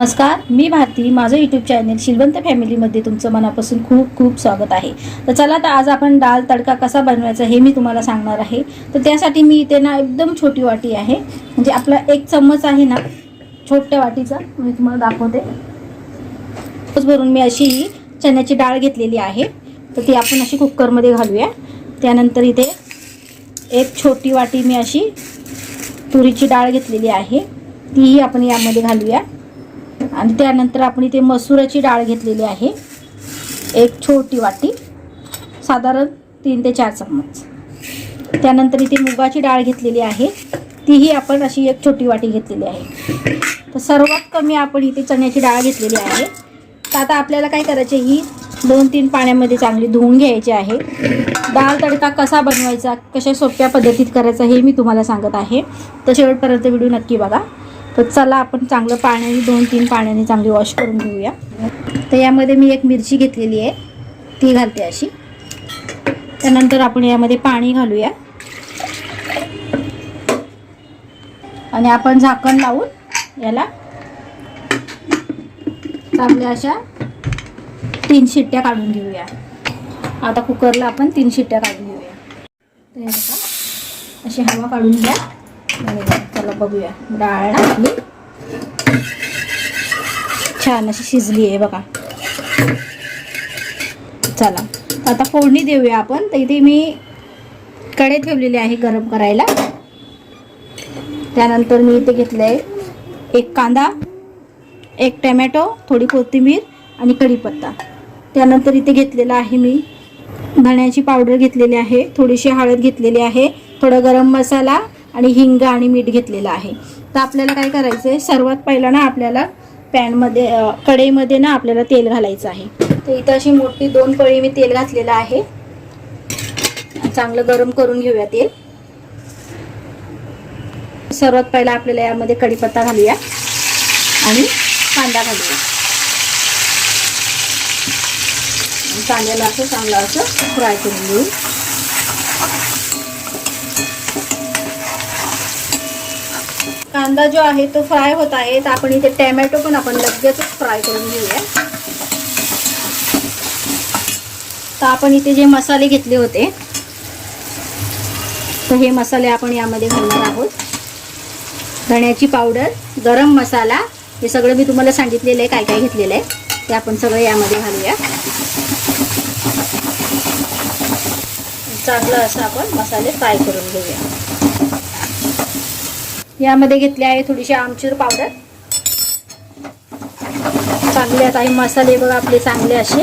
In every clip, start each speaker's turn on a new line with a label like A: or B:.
A: नमस्कार मी भारती. माझं YouTube channel Shilwant फॅमिलीमध्ये तुमचं मनापासून खूप खूप स्वागत आहे. तर चला तर आज आपण डाळ तडका कसा बनवायचा हे मी तुम्हाला सांगणार आहे. तर त्यासाठी मी इथे ना एकदम छोटी वाटी आहे. म्हणजे आपला एक चम्मच आहे ना छोट्या वाटीचा. मी तुम्हाला दाखवते. तोच भरून मी अशी चण्याची डाळ घेतलेली आहे. तर ती आपण अशी कुकरमध्ये घालूया. त्यानंतर इथे एक छोटी वाटी मी अशी तुरीची डाळ घेतलेली आहे. तीही आपण यामध्ये घालूया. आणि त्यानंतर आपण इथे मसुराची डाळ घेतलेली आहे. एक छोटी वाटी साधारण तीन ते चार चम्मच. त्यानंतर इथे मुगाची डाळ घेतलेली आहे. तीही आपण अशी एक छोटी वाटी घेतलेली आहे. तर सर्वात कमी आपण इथे चण्याची डाळ घेतलेली आहे. तर आता आपल्याला काय करायचे ही दोन तीन पाण्यामध्ये चांगली धुवून घ्यायची आहे. डाळ तडका कसा बनवायचा कशा सोप्या पद्धतीत करायचा हे मी तुम्हाला सांगत आहे. तर शेवटपर्यंत व्हिडिओ नक्की बघा. तर चला आपण चांगलं पाण्याने दोन तीन पाण्याने चांगली वॉश करून घेऊया. तर यामध्ये मी एक मिरची घेतलेली आहे ती घालते अशी. त्यानंतर आपण यामध्ये पाणी घालूया. आणि आपण झाकण लावून याला चांगल्या अशा तीन शिट्ट्या काढून घेऊया. आता कुकरला आपण तीन शिट्ट्या काढून घेऊया. तर अशी हवा काढून घ्या. चला बघूया. डाळ ना आपली छान अशी शिजली आहे बघा. चला. आता फोडणी देऊया आपण. तर इथे मी कडे ठेवलेले आहे गरम करायला. त्यानंतर मी इथे घेतलं आहे एक कांदा एक टमॅटो थोडी कोथिंबीर आणि कढीपत्ता. त्यानंतर इथे घेतलेला आहे मी धण्याची पावडर घेतलेली आहे. थोडीशी हळद घेतलेली आहे. थोडा गरम मसाला आणि हिंग आणि मीठ घेतलेलं आहे. तर आपल्याला काय करायचं आहे सर्वात पहिला ना आपल्याला पॅनमध्ये कढईमध्ये ना आपल्याला तेल घालायचं आहे. तर इथं अशी मोठी दोन पळी मी तेल घातलेलं आहे. चांगलं गरम करून घेऊया तेल. सर्वात पहिला आपल्याला यामध्ये कढीपत्ता घालूया आणि कांदा घालूया. कांद्याला असं चांगलं असं फ्राय करून घेऊ. कांदा जो आहे तो फ्राय होत आहे. तर आपण इथे टॅमॅटो पण आपण लगेचच फ्राय करून घेऊया. तर आपण इथे जे मसाले घेतले होते तर हे मसाले आपण यामध्ये घालणार आहोत. धण्याची पावडर गरम मसाला हे सगळं मी तुम्हाला सांगितलेलं आहे काय काय घेतलेलं आहे ते आपण सगळं यामध्ये घालूया. चांगलं असं आपण मसाले फ्राय करून घेऊया. यामध्ये घेतली आहे थोडीशी आमचूर पावडर. चांगले आता हे मसाले बघा आपले चांगले असे.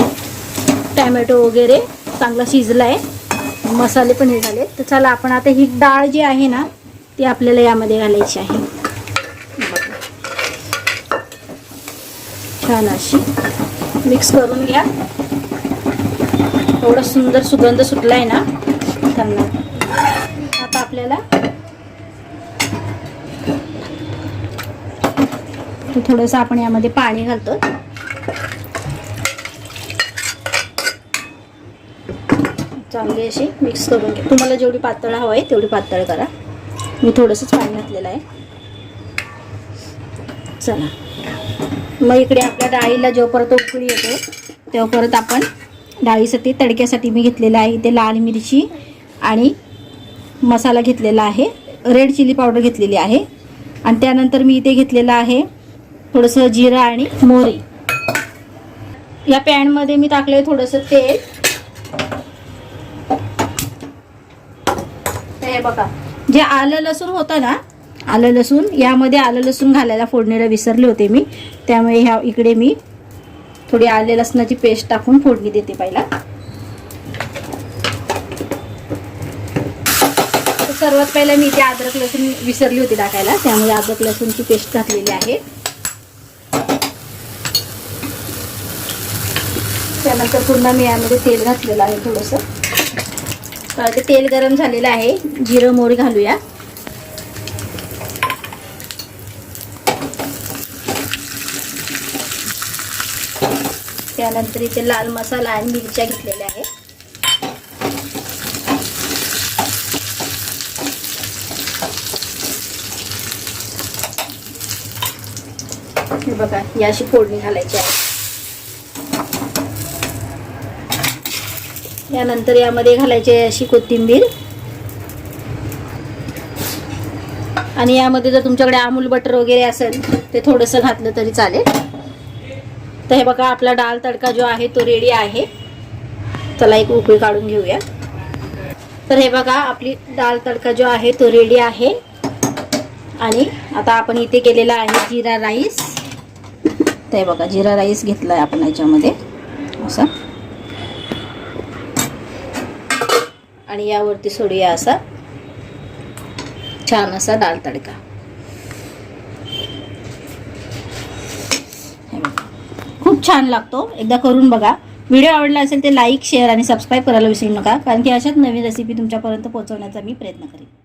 A: टॅमॅटो वगैरे चांगला शिजला आहे मसाले पण हे झाले. तर चला आपण आता ही डाळ जी आहे ना ती आपल्याला यामध्ये घालायची आहे. छान अशी. मिक्स करून घ्या. एवढा सुंदर सुगंध सुटला आहे ना त्यांना. आता आपल्याला तर थोडंसं आपण यामध्ये पाणी घालतो चांगली अशी मिक्स करून घ्या. तुम्हाला जेवढी पातळ हवं आहे तेवढी पातळ करा. मी थोडंसंच पाणी घातलेलं आहे. चला. मग इकडे आपल्या डाळीला जेव्हा परत उकळी येते तेव्हा परत आपण डाळीसाठी तडक्यासाठी मी घेतलेलं आहे इथे लाल मिरची आणि मसाला घेतलेला आहे. रेड चिली पावडर घेतलेली आहे. आणि त्यानंतर मी इथे घेतलेलं आहे थोडंसं जिरं आणि मोहरी. या पॅनमध्ये मी टाकले थोडंसं तेल. हे बघा जे आलं लसूण होतं ना आलं लसूण यामध्ये आलं लसूण घालायला फोडणीला विसरले होते मी. त्यामुळे ह्या इकडे मी थोडी आले लसणाची पेस्ट टाकून फोडणी देते पहिला. सर्वात पहिला मी इथे अद्रक लसूण विसरली होती टाकायला त्यामुळे अद्रक लसूणची पेस्ट घातलेली आहे. त्यानंतर पुन्हा मी यामध्ये तेल घातलेलं आहे थोडंसं. ते तेल गरम झालेलं आहे. जिरं मोर घालूया. त्यानंतर इथे लाल मसाला आणि मिरच्या घेतलेल्या आहेत. हे बघा बघा ही अशी फोडणी घालायची आहे. यानंतर यामध्ये घालायची आहे अशी कोथिंबीर. आणि यामध्ये जर तुमच्याकडे अमूल बटर वगैरे असेल ते थोडंसं घातलं तरी चालेल. तर हे बघा आपला डाळ तडका जो आहे तो रेडी आहे. चला एक उकळी काढून घेऊया. तर हे बघा आपली डाल तडका जो आहे तो रेडी आहे. आणि आता आपण इथे केलेला आहे जिरा राईस. तर हे बघा जिरा राईस घेतला आहे आपण याच्यामध्ये. असं. आणि यावरती सोडूया असा छान असा दाल तडका. खूप छान लागतो. एकदा करून बघा. व्हिडिओ आवडला असेल ते लाईक शेअर आणि सबस्क्राईब करायला विसरू नका. कारण की अशाच नवीन रेसिपी तुमच्यापर्यंत पोहोचवण्याचा मी प्रयत्न करेन.